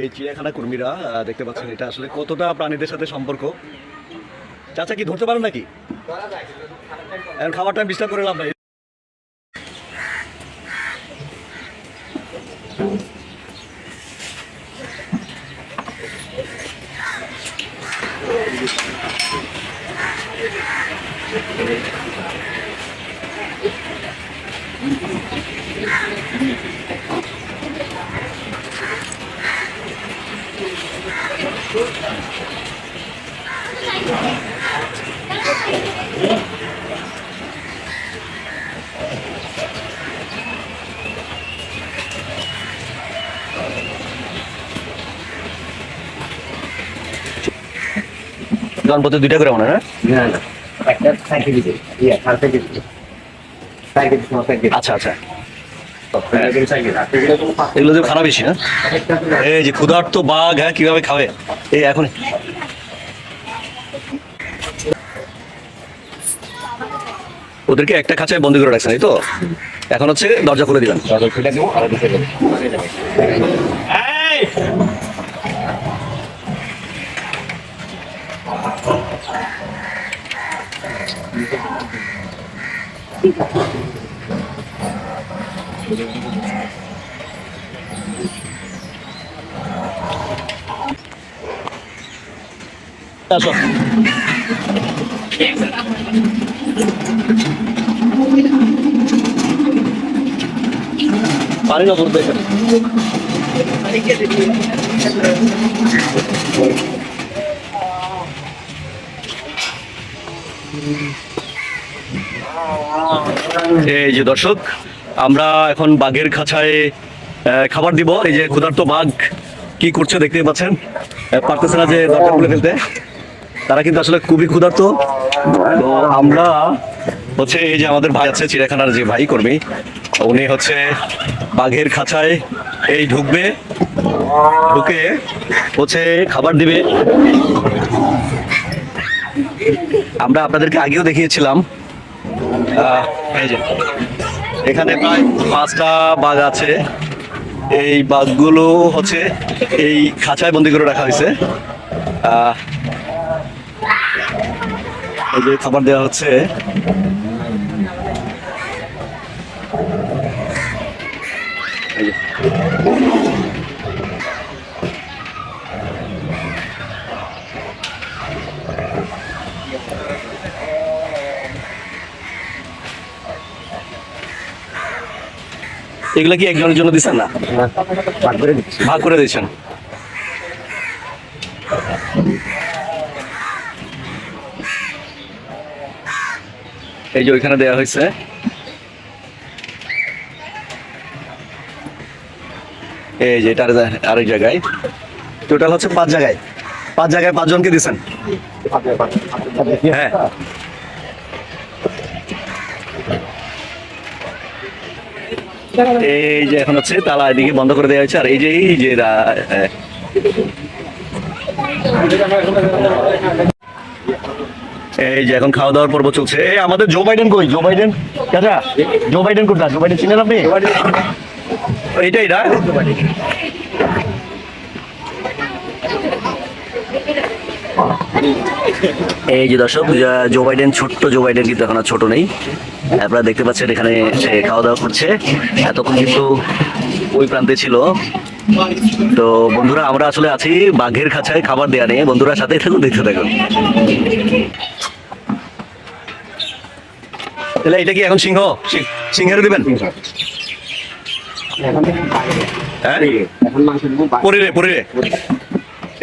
এই চিড়িয়াখানা কর্মীরা দেখতে পাচ্ছেন এটা আসলে কতটা প্রাণীদের সাথে সম্পর্ক। চাচা কি ধরতে পারেন নাকি? এখন খাবার টাইম ডিস্টার্ব করে লাভ নাই। জনপথে দুইটা করে মনে হয় না? একটা সাইকেল সময় সাইকেল আচ্ছা আচ্ছা। এগুলো যে খারাপ বেশি না। এই যে ক্ষুধার্ত বাঘ হ্যাঁ কীভাবে খাবে? এই এখন। ওদেরকে একটা খাঁচায় বন্দি করে রাখছেন এই তো? এখন হচ্ছে দরজা খুলে আর দিতে দেবো পানি না পড়বে এই যে দর্শক আমরা এখন বাঘের খাঁচায় খাবার দিব। এই যে ক্ষুধার্ত বাঘ কি করছে দেখতে পাচ্ছেন। পারতেছে না যে দরকার খুলে ফেলতে। তারা কিন্তু আসলে খুবই ক্ষুধার্ত। তো আমরা হচ্ছে এই যে আমাদের ভাই আছে, চিড়িয়াখানার যে ভাই কর্মী, উনি হচ্ছে বাঘের খাঁচায় এই ঢুকবে। ঢুকে হচ্ছে খাবার দিবে। আমরা আপনাদেরকে আগেও দেখিয়েছিলাম। এই যে। এখানে প্রায় পাঁচটা বাঘ আছে। এই বাঘগুলো হচ্ছে এই খাঁচায় বন্দি করে রাখা হয়েছে। এই যে খাবার দেওয়া হচ্ছে। এগুলা কি একজনের জন্য দিচ্ছেন না? ভাগ করে দিচ্ছি। ভাগ করে দিয়েছেন। এই যে ওইখানে দেওয়া হয়েছে। এই যে এটা আর- আরেক জায়গায়। টোটাল হচ্ছে পাঁচ জায়গায়। পাঁচ জায়গায় পাঁচজনকে দিচ্ছেন হ্যাঁ। এই যে এখন হচ্ছে, তালা এদিকে বন্ধ করে দেওয়া হয়েছে, আর এই যে এই যে এই যে এখন খাওয়া দাওয়ার পর্ব চলছে। এই আমাদের জো বাইডেন কই? জো বাইডেন চাচা জো বাইডেন কোথায় জো বাইডেন চিনেন আপনি? এইটাই না এই যে দর্শক জো বাইডেন ছোট্ট জো বাইডেন কিন্তু এখন আর ছোট নেই। আপনারা দেখতে পাচ্ছেন এখানে সে খাওয়া দাওয়া করছে। এতক্ষণ কিন্তু ওই প্রান্তে ছিল। তো বন্ধুরা আমরা আসলে আছি বাঘের খাঁচায় খাবার দেয়া নেই বন্ধুরা সাথে থাকুন দেখতে থাকুন। তাহলে এটা কি এখন সিংহ? সিংহের দিবেন? এখন থেকে হ্যাঁ? এখন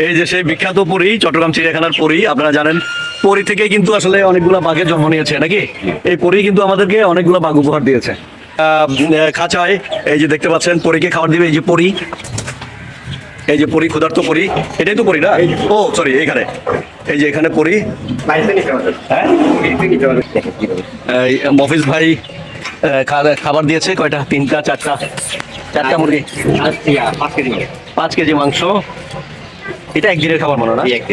এই যে সেই বিখ্যাত পরি চট্টগ্রাম চিড়িয়াখানার পরি আপনারা জানেন পরি থেকে কিন্তু আসলে অনেকগুলো বাঘের জন্ম নিয়েছে নাকি? এই পরি কিন্তু আমাদেরকে অনেকগুলো বাঘ উপহার দিয়েছে। খাঁচায় এই যে দেখতে পাচ্ছেন পরীকে খাবার দিবে এই যে পরি। এই যে পরি ক্ষুধার্ত পরি। এটাই তো পরি না? ও সরি এখানে এই যে এখানে পরি। হ্যাঁ? মফিজ ভাই খাবার দিয়েছে কয়টা? তিনটা চারটা? চারটা মুরগি? পাঁচ কেজি মাংস। এটা একদিনের খাবার মনে না? এই এক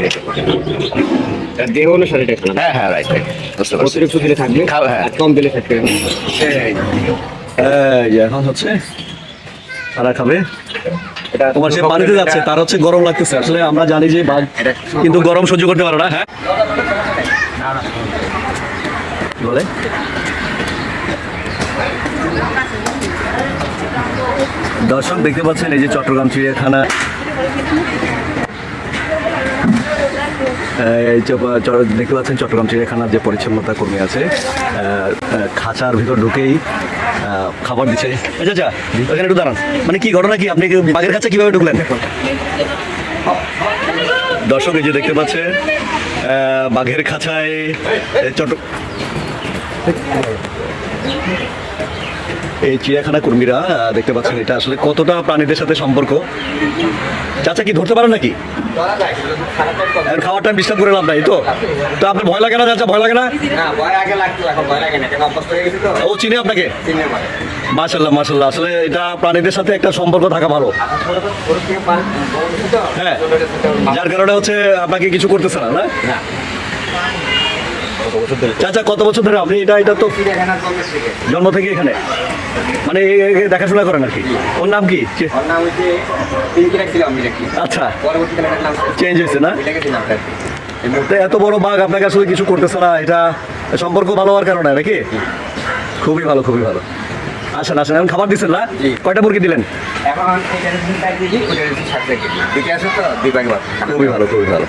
দেহ অনুসারে এটা হ্যাঁ হ্যাঁ রাইট রাইট বুঝতে অতিরিক্ত দিলে থাকবে হ্যাঁ। কম দিলে থাকবে। এই এখন হচ্ছে তারা খাবে। এটা তোমার সে পানিতে যাচ্ছে তার হচ্ছে গরম লাগতেছে। আসলে আমরা জানি যে বাঘ কিন্তু গরম সহ্য করতে পারে না হ্যাঁ? বলে? দর্শক দেখতে পাচ্ছেন এই যে চট্টগ্রাম চিড়িয়াখানা। দেখতে পাচ্ছেন চট্টগ্রাম চিড়িয়াখানার যে পরিচ্ছন্নতা কর্মী আছে খাঁচার ভিতর ঢুকেই খাবার দিচ্ছে। আচ্ছা আচ্ছা ওখানে একটু দাঁড়ান। মানে কি ঘটনা কি? আপনি বাঘের কাছে কীভাবে ঢুকলেন? দর্শক, এই যে দেখতে পাচ্ছেন বাঘের খাঁচায় চট্ট এই চিড়িয়াখানা কর্মীরা দেখতে পাচ্ছেন এটা আসলে কতটা প্রাণীদের সাথে সম্পর্ক। চাচা কি ধরতে পারেন নাকি? খাওয়ার টাইম ডিস্টার্ব করে লাভ নাই তো? তো আপনার ভয় লাগে না চাচা ভয় লাগে না? ও চিনে আপনাকে? মাশাল্লাহ মাশাল্লাহ আসলে এটা প্রাণীদের সাথে একটা সম্পর্ক থাকা ভালো। তো হ্যাঁ যার কারণে হচ্ছে আপনাকে কিছু করতেছে না? না। না চাচা কত বছর ধরে আপনি এটা এটা তো জন্ম থেকে এখানে? মানে দেখাশোনা করেন আর কি। ওর নাম কি? আচ্ছা। চেঞ্জ হয়েছে না? এত বড় বাঘ আপনাকে আসলে কিছু করতেছে না এটা সম্পর্ক ভালো হওয়ার কারণে নাকি? খুবই ভালো খুবই ভালো। আসেন আসেন এখন খাবার দিচ্ছেন না? কয়টা মুরগি দিলেন? এখন খুবই ভালো খুবই ভালো।